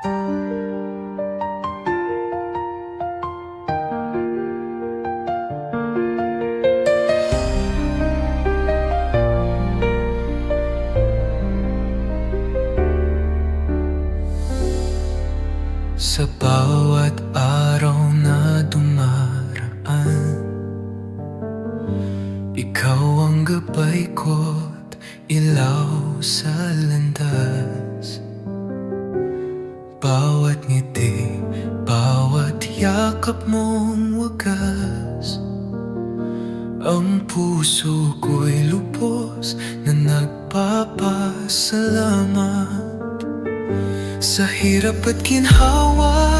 Sa bawat araw Ikaw ang gabay ko't ilaw sa landas Bawat ngiti, bawat yakap mong wagas. Ang puso ko'y lubos na nagpapasalamat. Sa hirap at ginhawa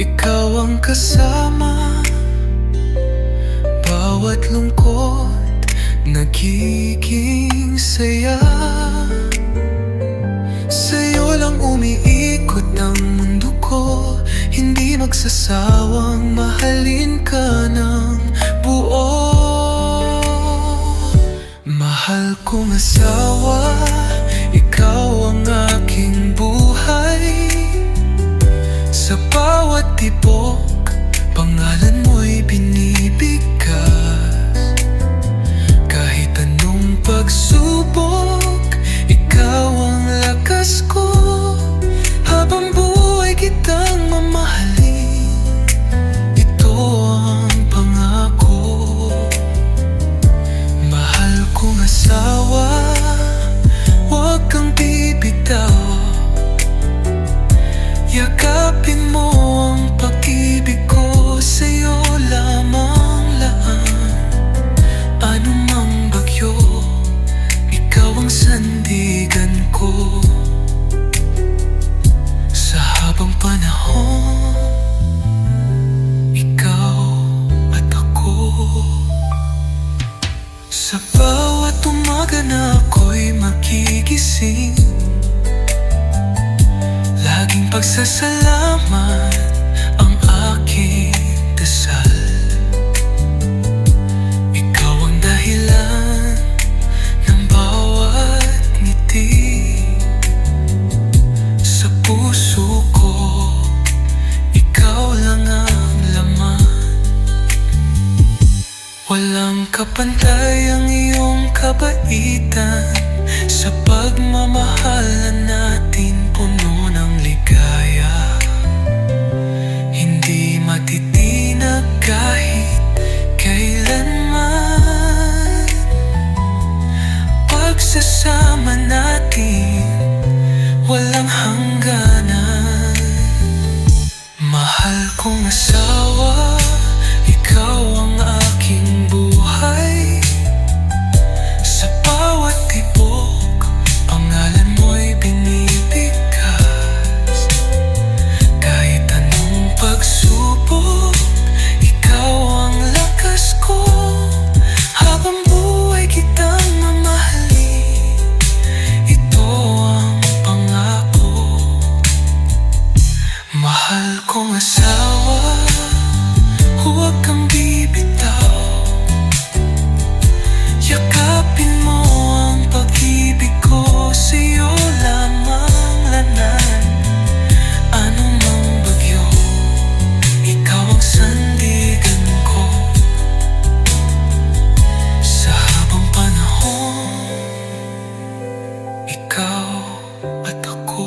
Ikaw ang kasama. Bawat lungkot Nagiging saya. Sa'yo lang umiikot ang mundo ko. Hindi magsasawang mahalin ka ng buo. Mahal kong asawa Ikaw ang aking buhay. Sa bawat tibok sa bawat umaga na ako'y magigising Laging pagsasalamat kapantay ang iyong kabaitan. Sa pagmamahalan natin puno ng ligaya. Hindi matitinag kahit kailanman. Pagsasama natin walang hangganan. Mahal kong asawa, ikaw ang buhay Ikaw at ako